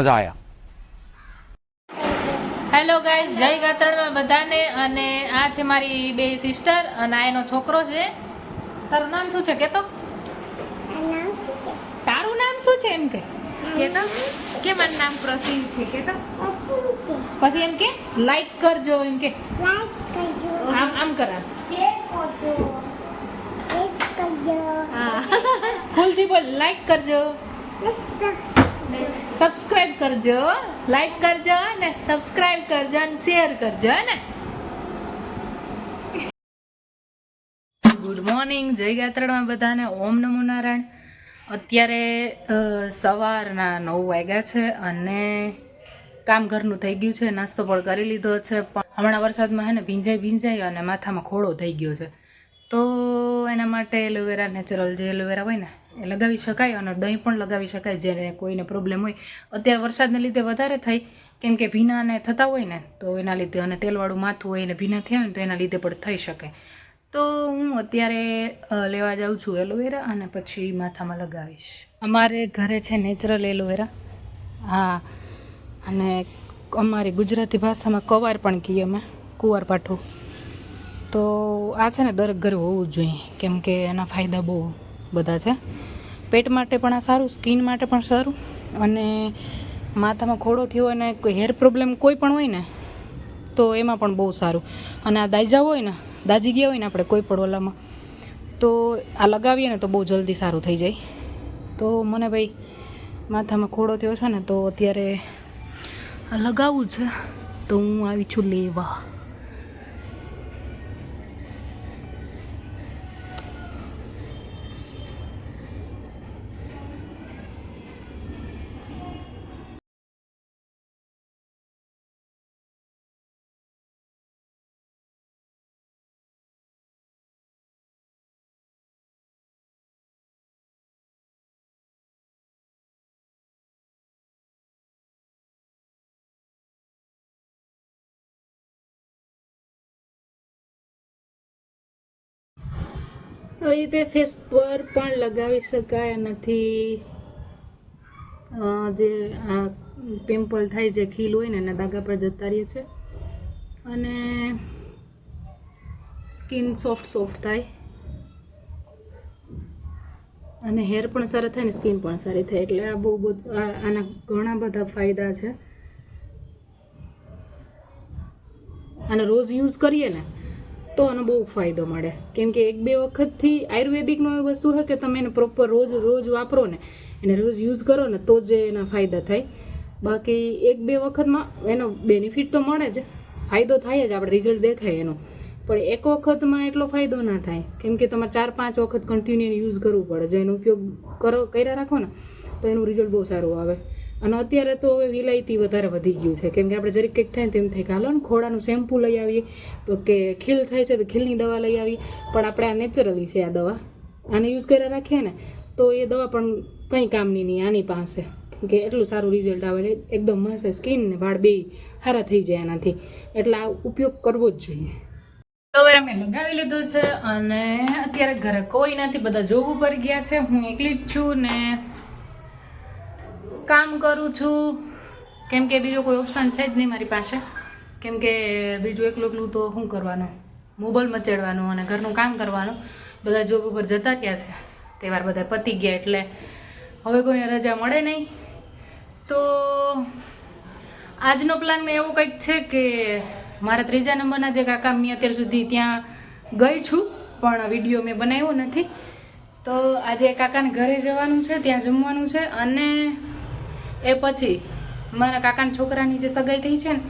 મજા આવ્યા hello guys જય ગાત્રણ બધાને અને આ છે મારી બે સિસ્ટર અને આ એનો છોકરો છે. તારું નામ શું છે કેતો? તારું નામ શું છે એમ કે? કેતો? કે મારું નામ પ્રસિંહ છે કેતો? પછી એમ કે લાઈક કરજો એમ કે. આમ આમ કરા. ફૂલથી બોલ લાઈક કરજો. સબસ્ક્રાઇબ કરજો લાઈક કરજો ને સબસ્ક્રાઇબ કરજો અને શેર કરજો ને? ગુડ મોર્નિંગ જય ગાત્રણમાં બધાને. ઓમ નમો નારાયણ. અત્યારે સવારના નવ વાગ્યા છે અને કામ ઘરનું થઈ ગયું છે. નાસ્તો પણ કરી લીધો છે. પણ હમણાં વરસાદમાં, હે ને, ભીંજાઈ ભીંજાઈ અને માથામાં ખોડો થઈ ગયો છે. તો એના માટે એલોવેરા નેચરલ જે એલોવેરા હોય ને, એ લગાવી શકાય અને દહીં પણ લગાવી શકાય જેને કોઈને પ્રોબ્લેમ હોય. અત્યારે વરસાદને લીધે વધારે થાય કેમ કે ભીનાને થતા હોય ને, તો એના લીધે અને તેલવાળું માથું હોય ને ભીના થયા હોય તો એના લીધે પણ થઈ શકે. તો હું અત્યારે લેવા જાઉં છું એલોવેરા અને પછી માથામાં લગાવીશ. અમારે ઘરે છે નેચરલ એલોવેરા. હા, અને અમારી ગુજરાતી ભાષામાં કવાર પણ કહીએ અમે કુંવાર પાઠું તો આ છે ને દરેક ઘરે હોવું જોઈએ. કેમ કે એના ફાયદા બહુ બધા છે. પેટ માટે પણ આ સારું, સ્કિન માટે પણ સારું. અને માથામાં ખોડો થયો હોય ને કોઈ હેર પ્રોબ્લેમ કોઈ પણ હોય ને, તો એમાં પણ બહુ સારું. અને આ દાયજા હોય ને, દાજી ગયા હોય ને આપણે કોઈ પણ ઓલામાં, તો આ લગાવીએ ને તો બહુ જલ્દી સારું થઈ જાય. તો મને ભાઈ માથામાં ખોડો થયો છે ને, તો અત્યારે આ લગાવવું છે. તો હું આવી છું લેવા. આવી રીતે ફેસ પર પણ લગાવી શકાય નથી જે આ પિમ્પલ થાય છે, ખીલ હોય ને, એના દાગા પર જતા રહીએ છે અને સ્કિન સોફ્ટ સોફ્ટ થાય. અને હેર પણ સારા થાય ને સ્કિન પણ સારી થાય. એટલે આ બહુ બધું આના ઘણા બધા ફાયદા છે. અને રોજ યુઝ કરીએ ને તો આનો બહુ ફાયદો મળે. કેમ કે એક બે વખતથી આયુર્વેદિકનો એ વસ્તુ છે કે તમે એને પ્રોપર રોજ રોજ વાપરો ને, એને રોજ યુઝ કરો ને, તો જ એના ફાયદા થાય. બાકી એક બે વખતમાં એનો બેનિફિટ તો મળે જ. ફાયદો થાય જ, આપણે રિઝલ્ટ દેખાય એનો. પણ એક વખતમાં એટલો ફાયદો ના થાય. કેમ કે તમારે ચાર, પાંચ વખત કન્ટિન્યુ યુઝ કરવું પડે. જો એનો ઉપયોગ કરો, કર્યા રાખો ને, તો એનું રિઝલ્ટ બહુ સારું આવે. અને અત્યારે તો હવે વિલાયતી વધારે વધી ગયું છે. કેમ કે આપણે જરીક કંઈક થાય તેમ થાય કે હાલો ને ખોડાનું શેમ્પૂ લઈ આવીએ તો કે ખીલ થાય છે તો ખીલની દવા લઈ આવીએ. પણ આપણે આ નેચરલી છે આ દવા. આને યુઝ કર્યા રાખીએ ને, તો એ દવા પણ કંઈ કામની નહીં, આની પાસે. કે એટલું સારું રિઝલ્ટ આવે ને, એકદમ મસ્ત સ્કિન ને વાળ બે સારા થઈ જાય એનાથી એટલે આ ઉપયોગ કરવો જ જોઈએ. હવે મેં લગાવી લીધું છે અને અત્યારે ઘરે કોઈ નથી, બધા જોબ ઉપર ગયા છે. હું એકલી જ છું ને કામ કરું છું. કેમ કે બીજો કોઈ ઓપ્શન છે જ નહીં મારી પાસે. કેમ કે બીજું એકલું એકલું તો શું કરવાનું? મોબાઈલ મચેડવાનું અને ઘરનું કામ કરવાનું. બધા જોબ ઉપર જતા ગયા છે. તહેવાર બધા પતી ગયા એટલે હવે કોઈને રજા મળે નહીં. તો આજનો પ્લાન એવો કંઈક છે કે મારા ત્રીજા નંબરના જે કાકા, મેં અત્યાર સુધી ત્યાં ગઈ છું, પણ વીડિયો મેં બનાવ્યો નથી. તો આજે કાકાને ઘરે જવાનું છે, ત્યાં જમવાનું છે અને એ પછી મારા કાકાના છોકરાની જે સગાઈ થઈ છે ને,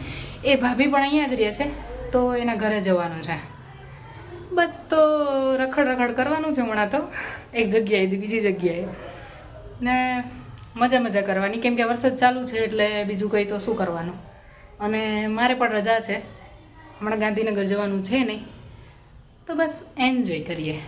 એ ભાભી પણ અહીંયા જ રહે છે, તો એના ઘરે જવાનું છે. બસ તો રખડ રખડ કરવાનું છે હમણાં તો. એક જગ્યાએથી બીજી જગ્યાએ. ને મજા મજા કરવાની, કેમ કે વરસાદ ચાલુ છે એટલે બીજું કંઈ તો શું કરવાનું. અને મારે પણ રજા છે. હમણાં ગાંધીનગર જવાનું છે નહીં. તો બસ એન્જોય કરીએ.